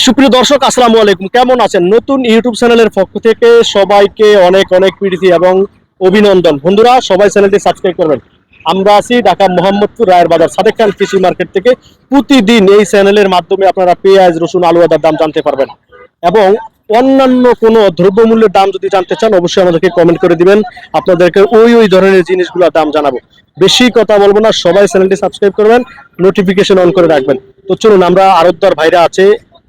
সুপ্রিয় দর্শক, আসসালামু আলাইকুম। কেমন আছেন? নতুন ইউটিউব চ্যানেলের পক্ষ থেকে সবাইকে অনেক অনেক প্রীতি এবং অভিনন্দন। বন্ধুরা, সবাই চ্যানেলটি সাবস্ক্রাইব করবেন। আমরা আছি ঢাকা মোহাম্মদপুর রায়ের বাজার সাদেক খান কৃষি মার্কেট থেকে। প্রতিদিন এই চ্যানেলের মাধ্যমে আপনারা পেঁয়াজ, রসুন আলু আদার দাম জানতে পারবেন। এবং অন্যান্য কোনো দ্রব্যমূল্যের দাম যদি জানতে চান, অবশ্যই আমাদেরকে কমেন্ট করে দিবেন। আপনাদেরকে ওই ওই ধরনের জিনিসগুলোর দাম জানাব। বেশি কথা বলব না, সবাই চ্যানেলটি সাবস্ক্রাইব করবেন নোটিফিকেশন অন করে রাখবেন। তো চলুন, আমরা আরবদার ভাইরা আছে।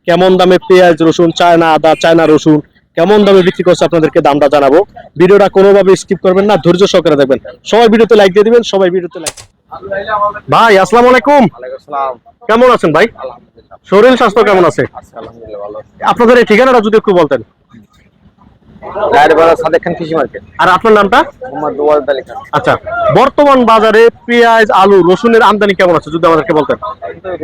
কেমন দামে পেঁয়াজ রসুন চায়না আদা চায়না রসুন কেমন দামে বিক্রি করছে আপনাদেরকে দামটা জানাব। ভিডিওটা কোনোভাবে স্কিপ করবেন না ধৈর্য সহকারে দেখবেন। সবাই ভিডিওতে লাইক দিয়ে দিবেন সবাই ভিডিওতে লাইক ভাই আসসালামু আলাইকুম। কেমন আছেন ভাই? শরীর স্বাস্থ্য কেমন আছে। আপনাদের এই ঠিকানাটা যদি একটু বলতেন। সাদেক খান কৃষি মার্কেট। আর আপনার নামটা? মোহাম্মদ ওয়ালদ আলী খান। আচ্ছা বর্তমান বাজারে পেঁয়াজ আলু রসুনের আমদানি কেমন আছে? যদি আমাদেরকে বলতেন।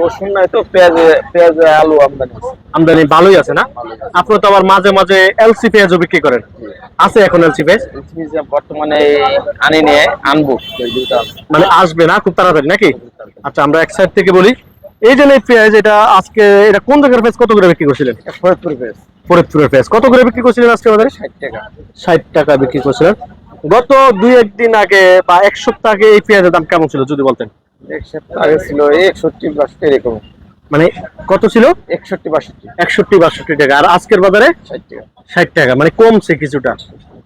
রসুন নাই তো পেঁয়াজ পেঁয়াজ আলু আমদানি আমদানি ভালোই আছে না? আপনি তো আবার মাঝে মাঝে এলসি পেঁয়াজও বিক্রি করেন। আছে এখন এলসি পেঁয়াজ? বর্তমানে আনি নিয়ে আনব। মানে আসবে না? খুব তাড়াতাড়ি নাকি? আচ্ছা আমরা এক সাইড থেকে বলি এই যে পেঁয়াজ এটা আজকে এটা কোন জায়গার পেঁয়াজ? কত করে বিক্রি করছিলেন? ফরিদপুর পেঁয়াজ। ফরিদপুরের পেঁয়াজ। কত করে বিক্রি করছিলেন আজকে বাজারে? ষাট টাকা। ষাট টাকা বিক্রি করছিলেন। গত দুই একদিন আগে বা এক সপ্তাহ আগে এই পেঁয়াজের দাম কেমন ছিল যদি বলতেন? এক সপ্তাহ আগে ছিল একষট্টি বাষট্টি এরকম। মানে কত ছিল? একষট্টি বাষট্টি। একষট্টি বাষট্টি টাকা। আর আজকের বাজারে? ষাট টাকা। ষাট টাকা। মানে কমছে কিছুটা।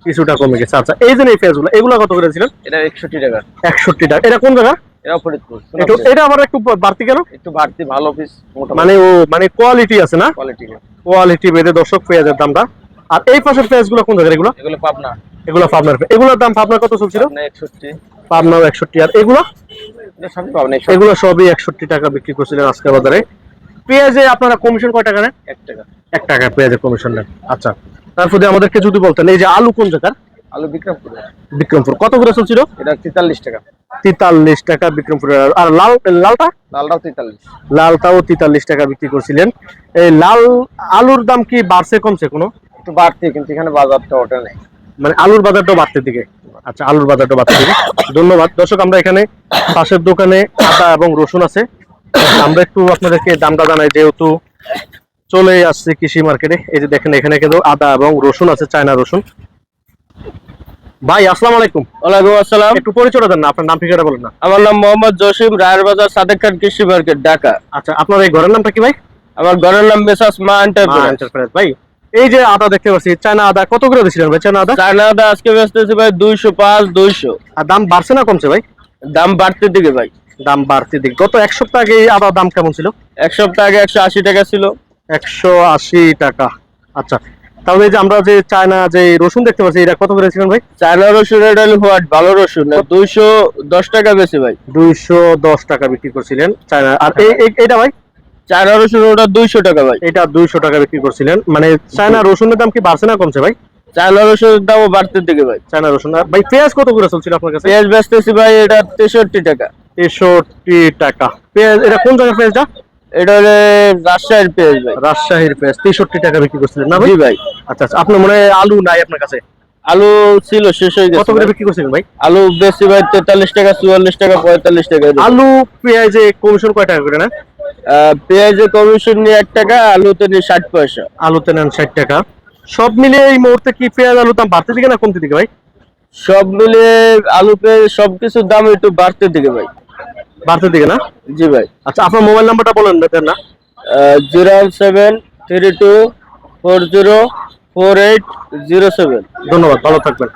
কিছুটা কমে গেছে। আচ্ছা এই যে এই পেঁয়াজগুলো এগুলো কত করে ছিলেন এটা একষট্টি টাকা। একষট্টি টাকা। এটা কোন জায়গা? এটা ফরিদপুর একটু এটা আবার একটু বাড়তি কেন? একটু বাড়তি ভালো পিস মানে ও মানে কোয়ালিটি আছে না? কোয়ালিটি কোয়ালিটি বেঁধে দর্শক পেঁয়াজের দামটা। আর এই পাশের পেঁয়াজগুলো কোন জায়গার এগুলো? এগুলো পাবনা। এগুলো পাবনার এগুলোর দাম পাবনার কত চলছিল? একষট্টি। পাবনাও একষট্টি। আর এগুলো? সবই একষট্টি। এগুলো সবই একষট্টি টাকা বিক্রি করছিলেন আজকের বাজারে। পেঁয়াজে আপনারা কমিশন কয় টাকা নেন? এক টাকা। এক টাকা পেঁয়াজের কমিশন নেন। আচ্ছা তারপরে আমাদেরকে যদি বলতেন এই যে আলু কোন জায়গার? আলু বিক্রমপুর বিক্রমপুর। কত করে চলছিল? এটা তেতাল্লিশ টাকা। তেতাল্লিশ টাকা বিক্রমপুরের। আর লাল লালটা? লালটাও তেতাল্লিশ। লালটাও তেতাল্লিশ টাকা বিক্রি করছিলেন। এই লাল আলুর দাম কি বাড়ছে কমছে কোনো? একটু বাড়তি কিন্তু এখানে বাজারটা ওটা নেই। মানে আলুর বাজারটা বাড়তে দিকে আচ্ছা আলুর বাজারটা বাড়তে দিকে ধন্যবাদ। দর্শক আমরা এখানে পাশের দোকানে আদা এবং রসুন আছে। আমরা একটু আপনাদেরকে দামটা জানাই যেহেতু চলে আসছে কৃষি মার্কেটে। এই যে দেখেন এখানে কিন্তু আদা এবং রসুন আছে চায়না রসুন। ভাই আসসালামু আলাইকুম। ওয়ালাইকুম আসসালাম। একটু পরিচয় দেন না আপনার নাম ঠিকানা বলেন না। আমার নাম মোহাম্মদ জসিম রায়ের বাজার সাদেক খান কৃষি মার্কেট ঢাকা। আচ্ছা আপনার এই ঘরের নামটা কি ভাই? আমার ঘরের নাম মেসাস মা এন্টারপ্রাইজ ভাই এই যে আদা দেখতে পাচ্ছি চায়না আদা কত করে দিছিলেন ভাই চায়না আদা? চায়না আদা আজকে বেচতেছি ভাই দুইশো পাঁচ দুইশো। আর দাম বাড়ছে না কমছে ভাই? দাম বাড়তে দিকে ভাই। দাম বাড়তে দিকে। গত এক সপ্তাহ আগে এই আদার দাম কেমন ছিল? এক সপ্তাহ আগে একশো আশি টাকা ছিল। একশো আশি টাকা। আচ্ছা তাহলে যে আমরা যে চায়না যে রসুন দেখতে পাচ্ছি এটা কত করে ছিলেন ভাই? চায়না রসুন এটা হলো হোয়াট? ভালো রসুন দুইশো দশ টাকা বেশি ভাই। দুইশো দশ টাকা বিক্রি করছিলেন চায়না। আর এইটা ভাই? চায়না রসুন ওটা দুইশো টাকা ভাই। এটা দুইশো টাকা বিক্রি করছিলেন। মানে চায়না রসুনের দাম কি বাড়ছে না কমছে ভাই? চায়না রসুনের দামও বাড়তে দিকে ভাই। চায়না রসুন। ভাই পেঁয়াজ কত করে চলছিল আপনার কাছে? পেঁয়াজ বেচতেছি ভাই এটা তেষট্টি টাকা। তেষট্টি টাকা। পেঁয়াজ এটা কোন জায়গার পেঁয়াজটা? এটা হলে রাজশাহীর পেঁয়াজ ভাই। রাজশাহীর পেঁয়াজ তেষট্টি টাকা বিক্রি করছিলেন না ভাই? ভাই। আচ্ছা আচ্ছা আপনার মনে হয় আলু নাই আপনার কাছে? আলু ছিল শেষ হয়ে কত করে বিক্রি করছিলেন ভাই? আলু বেশি ভাই তেতাল্লিশ টাকা চুয়াল্লিশ টাকা পঁয়তাল্লিশ টাকা আলু পেঁয়াজে কমিশন কয় টাকা করে না? কমিশন নিয়ে এক টাকা আলুতে নিয়ে ষাট পয়সা। আলুতে নেন ষাট টাকা। সব মিলিয়ে এই মুহূর্তে কি পেঁয়াজ আলুর দাম বাড়তে দিকে না কমতে দিকে ভাই? সব মিলিয়ে আলু পেঁয়াজ সবকিছুর দাম একটু বাড়তে দিকে ভাই। বাড়তে দিকে না? জি ভাই। আচ্ছা আপনার মোবাইল নাম্বারটা বলেন না দেন না। Zero seven three two four zero four eight zero seven. ধন্যবাদ ভালো থাকবেন।